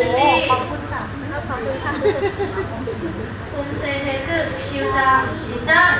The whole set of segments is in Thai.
เชอรี่ขอบคุณค่ะขอบคุณค่ะคุณเซเทกึกชิวจังชิจัง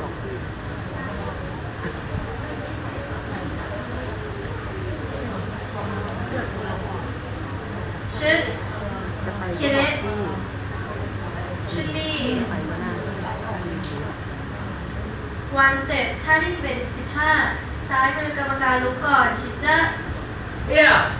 ชื่อคิเระชื่อลี่วันสเต็ปท่าที่11 15 ซ้ายมือกรรมการลุกก่อนชิดเจ้าเ Yeah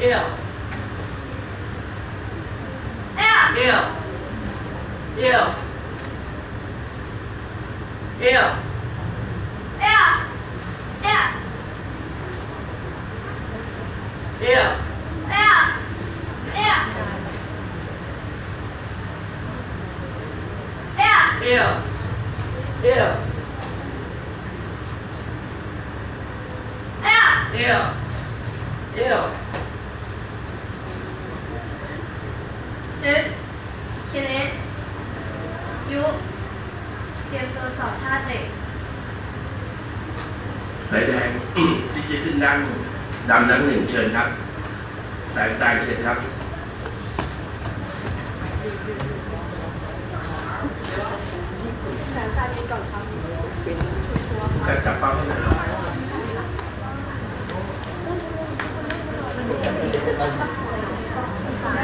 L. L. L. L. Ill. Ill. Ill. Ill. Ill. Ill. Ill. ดำน้นหนึ่งเชิญครับ สายตาเชิญครับกับจับปั๊มให้หน่อย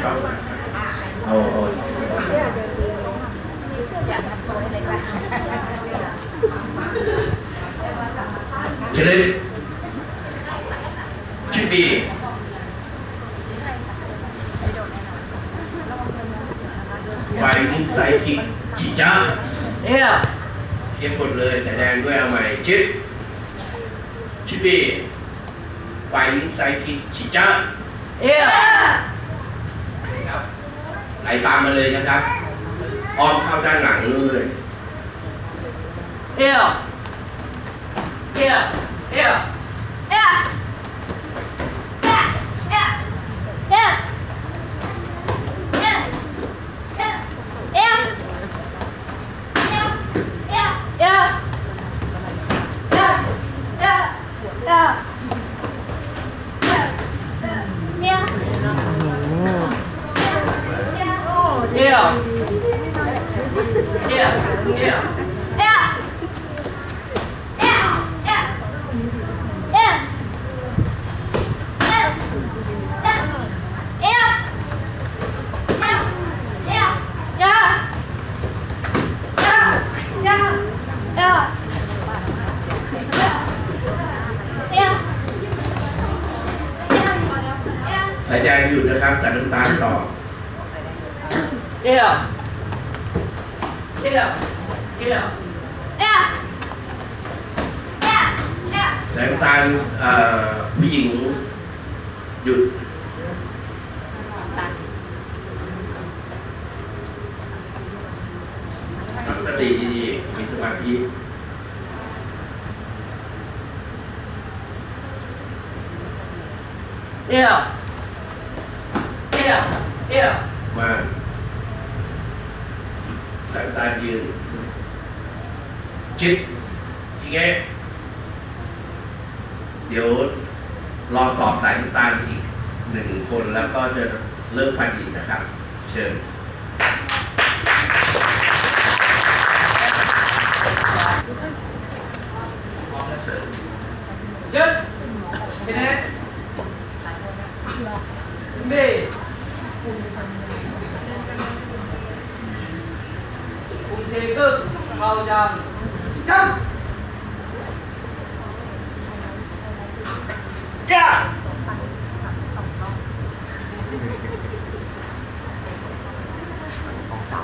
ปั๊มเอาเอาเชิญ ติดีๆ มีสมาธิ Yeah. Yeah. Yeah. มาสายตายืนจิ๊บทีเงี้ยเดี๋ยวรอสอบสายน้ำตาลอีกหนึ่งคนแล้วก็จะเริ่มฟันหินนะครับ เชิญ Chất Cái nét Mê Cùng thế cực Hào tràng Chân Yeah เอาเสา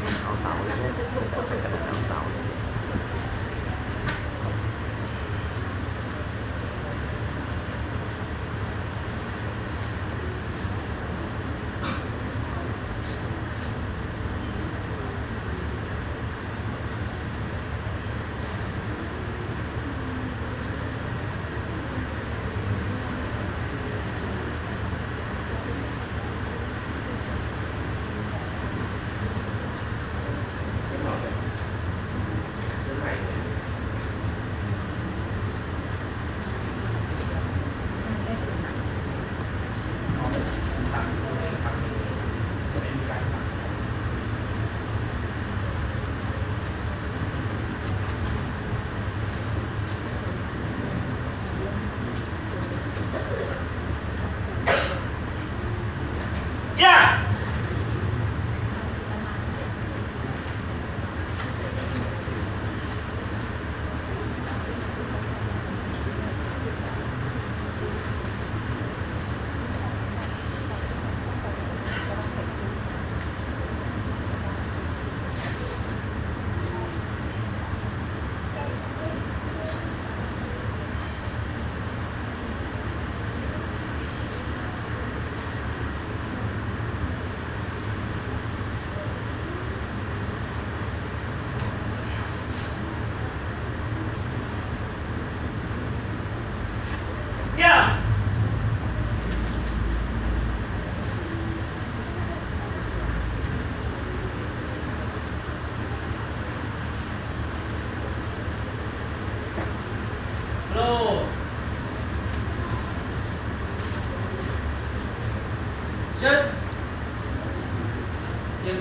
เลยนะเนี่ยเอาเสาเลยเนี่ยเป็นกระดาษเอาเสาเลย Yeah ย่าโล ชุดเตรีย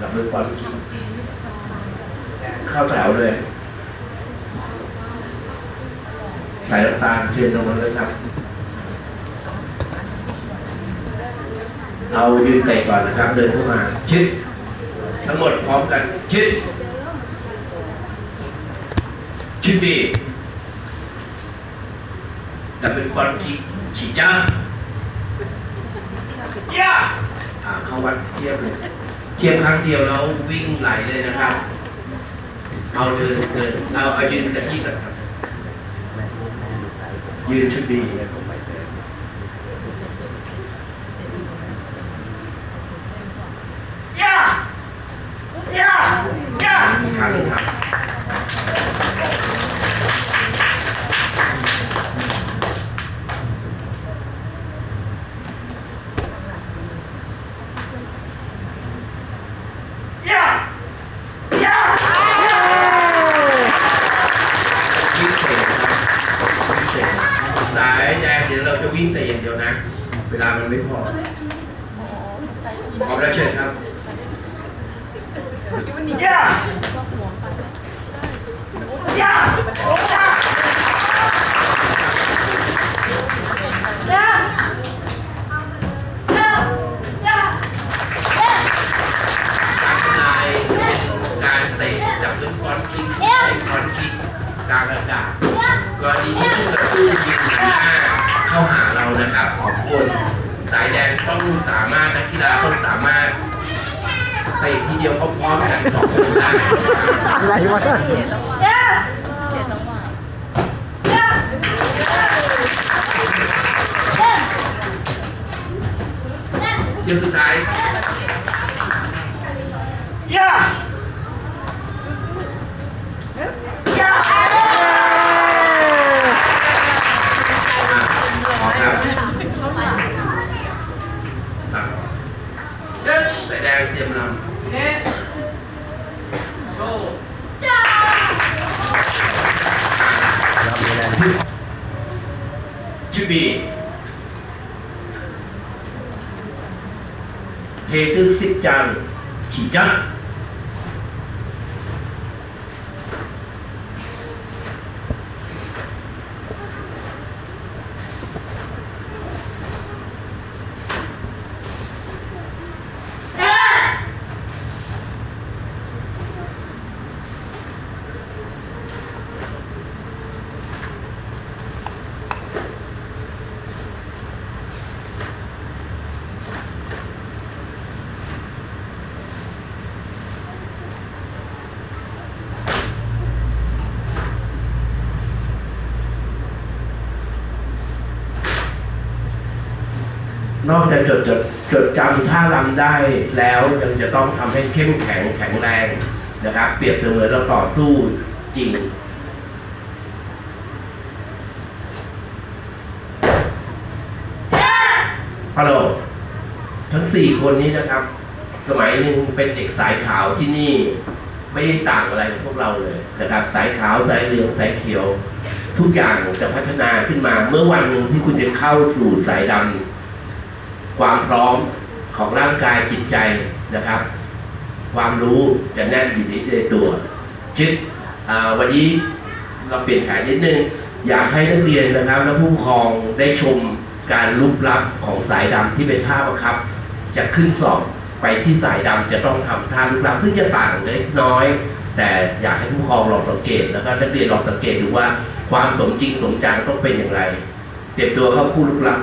ดับมือควอนเข้าแถวเลย ใส่น้ำตาลเชิญลงมาเลยครับ เอายืนใจก่อนนะครับ เดินเข้ามา ชิด ทั้งหมดพร้อมกัน ชิด ชิดบีดับเป็นควันที่ฉีจ้า เข้าวัดเทียบเลยเทียบครั้งเดียวแล้ววิ่งไหลเลยนะครับ เอาเดินเดินเราเอายืนกับที่กับยืนชุดดีย่าย่าย่าครับ resultado Chàng. นอกจากจดจดจดจำท่ารำได้แล้วยังจะต้องทำให้เข้มแข็งแข็งแรงนะครับ เปรียบเสมือนเราต่อสู้จริง ฮัลโหล ทั้งสี่คนนี้นะครับ สมัยหนึ่งเป็นเด็กสายขาวที่นี่ไม่ได้ต่างอะไรกับพวกเราเลยนะครับ สายขาวสายเหลืองสายเขียว ทุกอย่างจะพัฒนาขึ้นมาเมื่อวันหนึ่งที่คุณจะเข้าสู่สายดำ ความพร้อมของร่างกายจิตใจนะครับ ความรู้จะแน่นอยู่ในตัวชิดวันนี้เราเปลี่ยนแผนนิดนึงอยากให้นักเรียนนะครับ และผู้ปกครองได้ชมการลุกลับของสายดำที่เป็นท่าบังคับ จะขึ้นสอบไปที่สายดำจะต้องทำท่าลุกลับ ซึ่งจะต่างเล็กน้อย แต่อยากให้ผู้ปกครองลองสังเกตแล้วก็นักเรียนลองสังเกตดูว่าความสมจริงสมจังต้องเป็นอย่างไร เตรียมตัวเข้าคู่ลุกลับ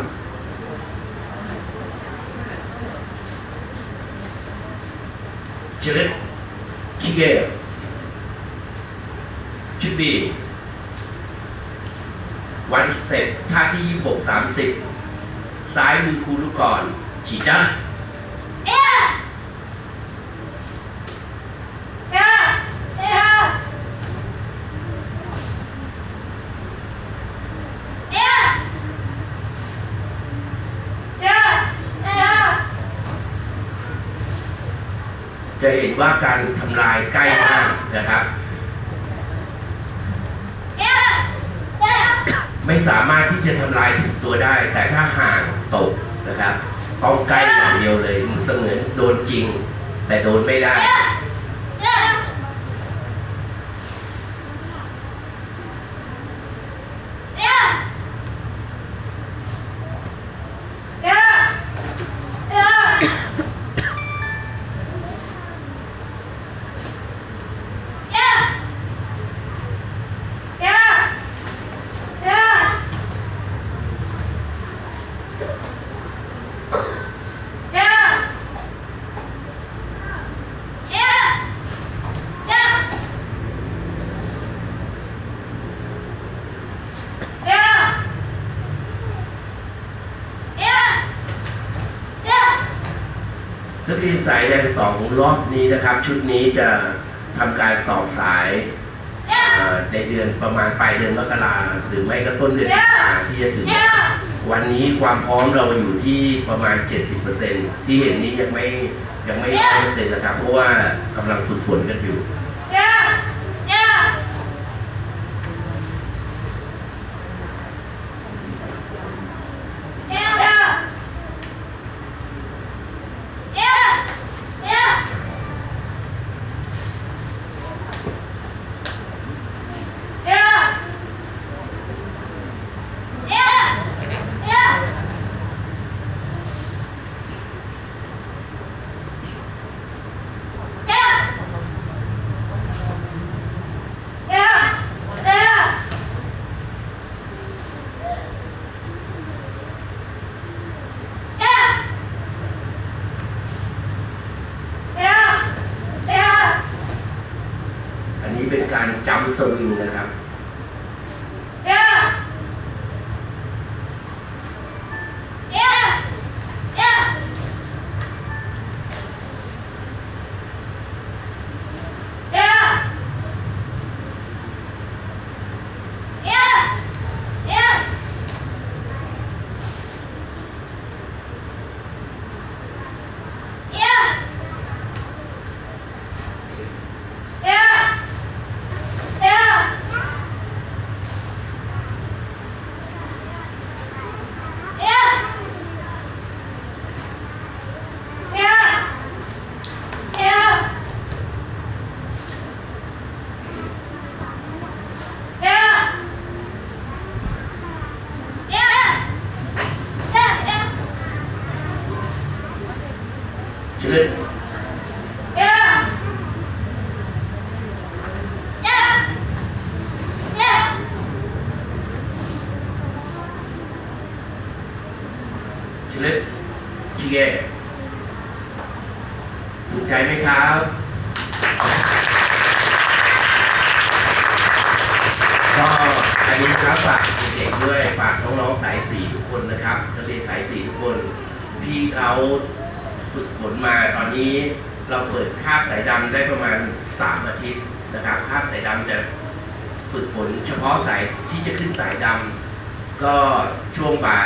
direct together should be one step ท่าที่ 26 30 ซ้ายมือครูลูกก่อนฉีจ้า จะเห็นว่าการทำลายใกล้มากนะครับ ไม่สามารถที่จะทำลายถึงตัวได้ แต่ถ้าห่างตกนะครับต้องใกล้อย่างเดียวเลยเสมือนโดนจริง แต่โดนไม่ได้ นักเรียนสายแดงสองรอบนี้นะครับ ชุดนี้จะทำการสอบสายเอ่อในเดือนประมาณปลายเดือนมกราหรือไม่ก็ต้นเดือนสิงหาที่จะถึง วันนี้ความพร้อมเราอยู่ที่ประมาณ 70%ที่เห็นนี้ยังไม่ยังไม่ร้อยเปอร์เซ็นต์นะครับ เพราะว่ากำลังฝึกฝนกันอยู่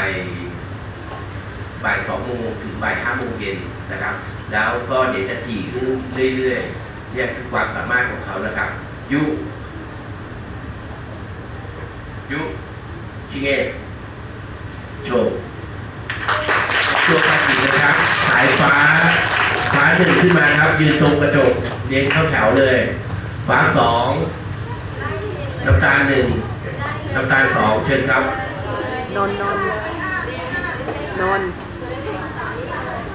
ายบ่ายสองโมงถึงบ่ายห้าโมงเย็นนะครับ แล้วก็เดี๋ยวจะถี่ขึ้นเรื่อยๆเนี่ยคือความสามารถของเขานะครับ ยุ ยุชิเงะโชว์ตัวการบินนะครับ สายฟ้า ฟ้าหนึ่งขึ้นมาครับ ยืนตรงกระจกเรียงเข้าแถวเลย ฟ้าสองน้ำตาลหนึ่งน้ำตาลสองเชิญครับ นนนนนน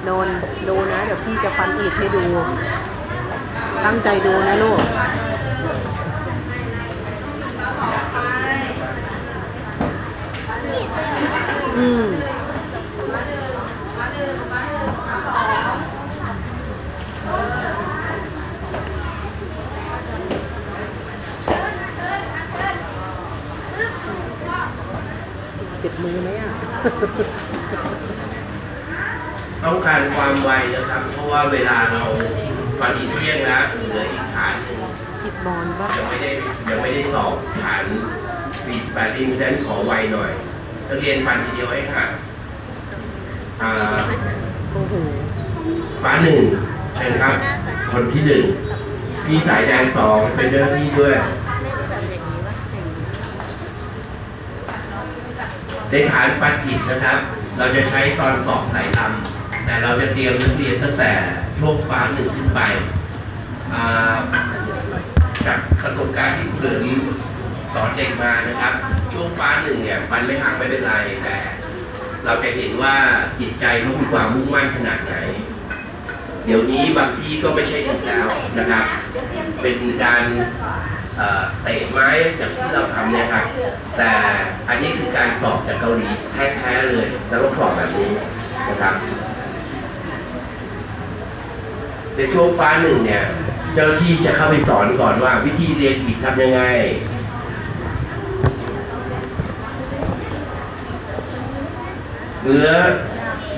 นนดูนะ เดี๋ยวพี่จะฟันอีกให้ดู ตั้งใจดูนะลูกอืม เจ็บมือไหมอะ ต้องการความไวนะครับ เพราะว่าเวลาเราตอนนี้เที่ยงแล้วเหลืออีกฐานหนึ่งจิบบอลปะยังไม่ได้ยังไม่ได้สอบฐานฟีสปาร์ติ้งฉะนั้นขอไวหน่อยนักเรียนฟันทีเดียวให้ค่ะอ่าโอ้โหฟ้าหนึ่งเชิญครับ คนที่หนึ่งพี่สายแดงสองเป็นเจ้าหน้าที่ด้วย ในฐานปัดอิฐนะครับ เราจะใช้ตอนสอบสายดำแต่เราจะเตรียมนักเรียนตั้งแต่ช่วงฟ้าหนึ่งขึ้นไปจากประสบการณ์ที่เผยสอนเด็กมานะครับ ช่วงฟ้าหนึ่งเนี่ยฟันไม่หักไม่เป็นไรแต่ เราจะเห็นว่าจิตใจเขามีความมุ่งมั่นขนาดไหน เดี๋ยวนี้บางที่ก็ไม่ใช่อีกแล้วนะครับ เป็นการ เตะไม้อย่างที่เราทำเนี่ยครับแต่อันนี้คือการสอบจากเกาหลีแท้ๆเลย แล้วก็สอบแบบนี้นะครับในช่วงฟ้าหนึ่งเนี่ย เจ้าที่จะเข้าไปสอนก่อนว่า วิธีเรียนผิดทำยังไงเงื้อ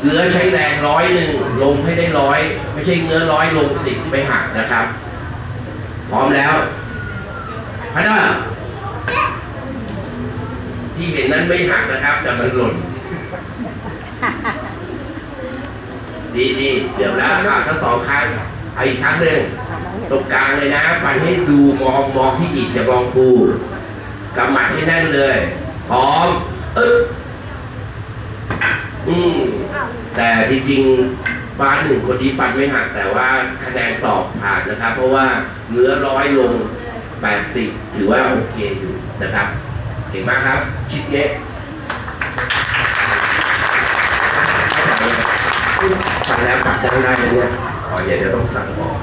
เงื้อใช้แรงร้อยหนึ่งลงให้ได้ร้อย ไม่ใช่เงื้อร้อยลงสิบไม่หักนะครับ พร้อมแล้ว พันธ์ที่เห็นนั้นไม่หักนะครับ แต่มันหล่นดีดีเดี๋ยวแล้วอะทั้งสองครั้งเอาอีกครั้งหนึ่งตรงกลางเลยนะฟันให้ดูมองมองที่อิฐอย่ามองกูกำหมัดให้แน่นเลยพร้อมอึ๊บอืมแต่จริงๆฟ้าหนึ่งคนนี้ฟันไม่หักแต่ว่าคะแนนสอบผ่านนะครับ เพราะว่าเนื้อร้อยลง 80 ถือว่าโอเคอยู่นะครับเก่งมากครับ ชิดเนี้ยฟังแล้วกลับได้ได้ไหมเนี่ยอ๋อเดี๋ยวจะต้องสั่งบอก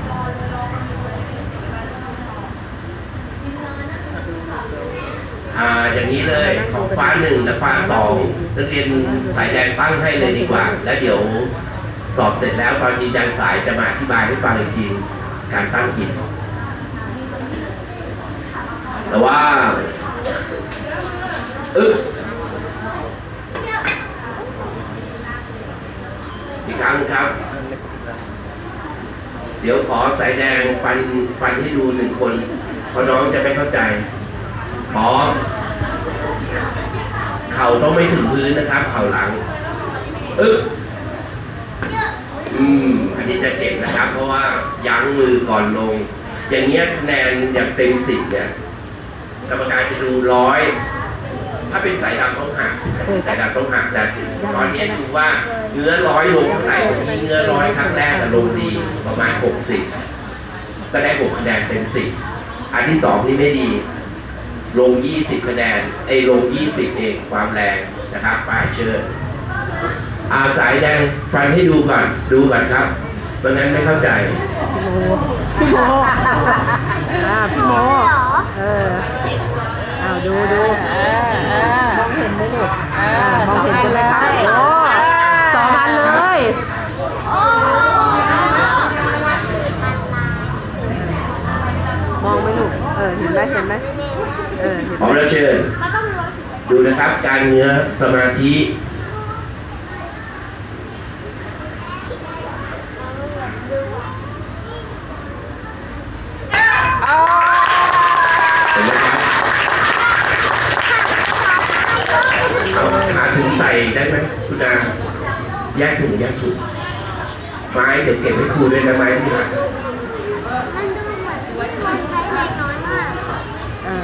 อ่าอย่างนี้เลยของฟ้าหนึ่งและฟ้าสองนักเรียนสายแดงตั้งให้เลยดีกว่า แล้วเดี๋ยวสอบเสร็จแล้วตอนยืนยันสายจะมาอธิบายให้ฟังอีกทีการตั้งผิด แต่ว่าอึ๊บอีกครั้งครับ เดี๋ยวขอสายแดงฟันฟันให้ดูหนึ่งคนเพราะน้องจะไม่เข้าใจพร้อเข่าต้องไม่ถึงพื้นนะครับ เข่าหลังอึ๊บอืม อันนี้จะเจ็บนะครับ เพราะว่ายั้งมือก่อนลง อย่างเงี้ยคะแนนอย่างเต็มสิบเนี่ย กรรมการจะดูร้อย ถ้าเป็นสายดำต้องหักสายดำต้องหักแต่ตอนนี้ดูว่าเนื้อร้อยลงเท่าไหร่มีเนื้อร้อยครั้งแรกอะลงดีประมาณหกสิบก็ได้หกคะแนนเต็มสิบอันที่สองนี่ไม่ดี ลงยี่สิบคะแนนไอ้ยลงยี่สิบเองความแรงนะครับป้ายเชิญอาสายแดงฟังให้ดูก่อน ดูก่อนครับ เพราะงั้นไม่เข้าใจพี่โมพี่โมอ่าพี่โมเอออ้าดูดูมองเห็นไหมลูกมองเห็นกันแล้วโอ้สองอันเลยมองไหมลูกเออเห็นไหมเห็นไหมเออเห็นพร้อมไหมแล้วเชิญดูนะครับ การเนื้อสมาธิ เอาหาถุงใส่ได้ไหมคุณนาแยก ถุงแยกถุงไม้เดี๋ยวเก็บให้ครูด้วยนะไม้ที่หักมันดูเหมือนมันใช้แรงน้อยมากอ่า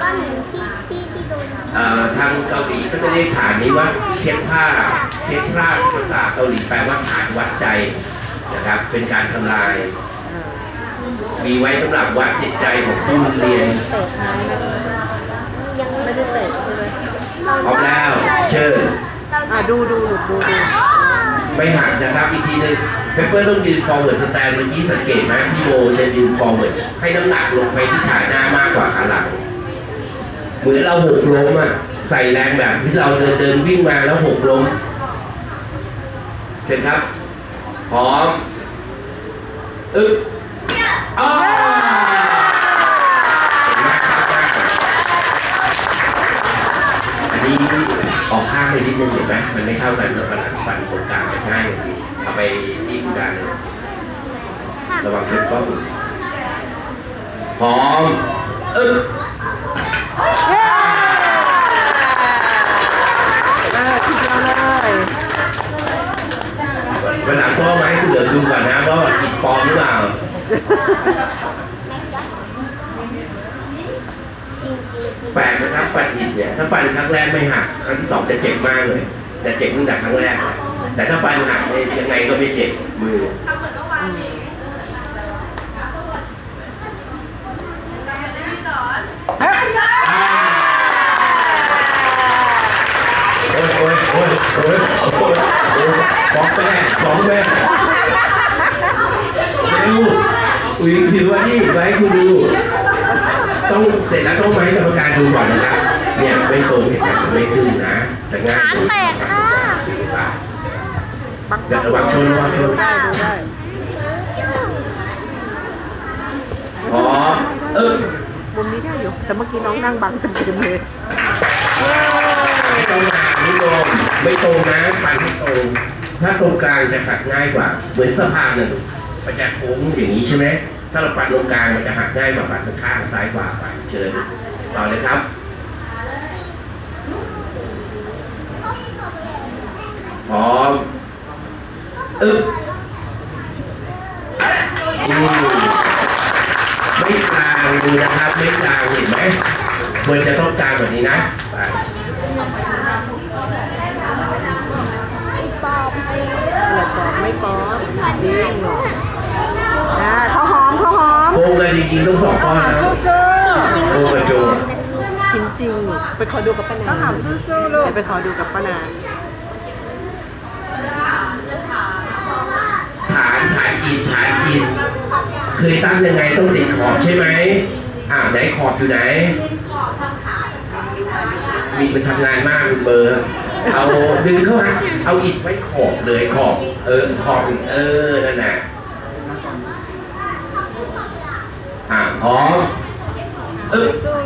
ก้อนหินที่ที่ที่โดนเอ่อทางเกาหลีก็จะเรียกฐานนี้ว่าเคปผ้าเคปผ้าภาษาเกาหลีแปลว่าฐานวัดใจนะครับ เป็นการทำลายอ่ามีไว้สำหรับวัดจิตใจของผู้เรียนเตะท้ายนะยังไม่ได้เตะใช่ไหมพร้อมแล้ว เชิญ อ่าดูดูหลุดดูดูไม่หักนะครับอีกทีหนึงเปเปอร์ต้องยืน forward stand เมื่อกี้สังเกตไหมพี่โบจะยืน forward ให้น้ำหนักลงไปที่ขาหน้ามากกว่าขาหลังเหมือนเราหกล้มอะใส่แรงแบบที่เราเดินเดินวิ่งมาแล้วหกล้มเชิญครับพร้อมอึ๊บอ้าวอันนี้ ออกข้างไปนิดนึงเห็นไหมมันไม่เท่ากันเราปันฟันตรงกลางจะง่ายกว่านี้เอาไปที่คุณดาเลยระวังเป็นก้องพร้อมอึ๊บอ่าทีเดียวเลยวันหลังก็มาให้คุณเหลือดูก่อนนะว่าอิดปลอมหรือเปล่า จริงจริง แปลกนะครับฟันอิดเนี่ยถ้าฟันครั้งแรกไม่หักครั้งที่สองจะเจ็บมากเลยแต่เจ็บตั้งแต่ครั้งแรกเลยแต่ถ้าฟันหักเนี่ยยังไงก็ไม่เจ็บมือโอ้ยโอ้ยโอ้ยโอ้ยโอ้ยโอ้ยฟ้องแม่ฟ้องแม่ไม่รู้อุ้ยถือว่านี่ไว้คุณดู ต้องเสร็จแล้วต้องมาให้กรรมการดูก่อนนะครับเนี่ยไม่ตรงเห็นไหมไม่ขึ้นนะแต่ง่ายขาแตกค่ะปักเดี๋ยวระวังชนระวังชดูนได้ดูได้พอเออมุมนี้ได้อยู่แต่เมื่อกี้น้องนั่งบังเต็มๆเลยไม่ตรงหางไม่ตรงไม่ตรงนะฟันไม่ตรงถ้าตรงกลางจะหักง่ายกว่า เหมือนสะพานน่ะลูกมันจะโค้งอย่างนี้ใช่ไหม ถ้าเราปัดตรงกลางมันจะหักง่ายกว่าปัดข้างซ้ายขวาไปเชิญต่อเลยครับพร้อมอึ๊บไม่กลางดูนะครับ ไม่กลางเห็นไหมควรจะต้องกลางแบบนี้นะไปปอบเหลือปอบไม่ปอบจริงเหรออ่าเขา โกงกันจริงๆต้องสองข้อนะซื้อจริงโอ้กระโจนจริงจริงๆไปขอดูกับป้านาหอมสู้ๆลูกไปขอดูกับป้านาฐานฐานอินฐานอินเคยตั้งยังไงต้องติดขอบใช่ไหมอ่าไหนขอบอยู่ไหนมีมันทำงานมากคุณเบอร์ เอาดึงเข้ามาเอาอิฐไว้ขอบเลยขอบ เออขอบเออนั่นน่ะ 好。嗯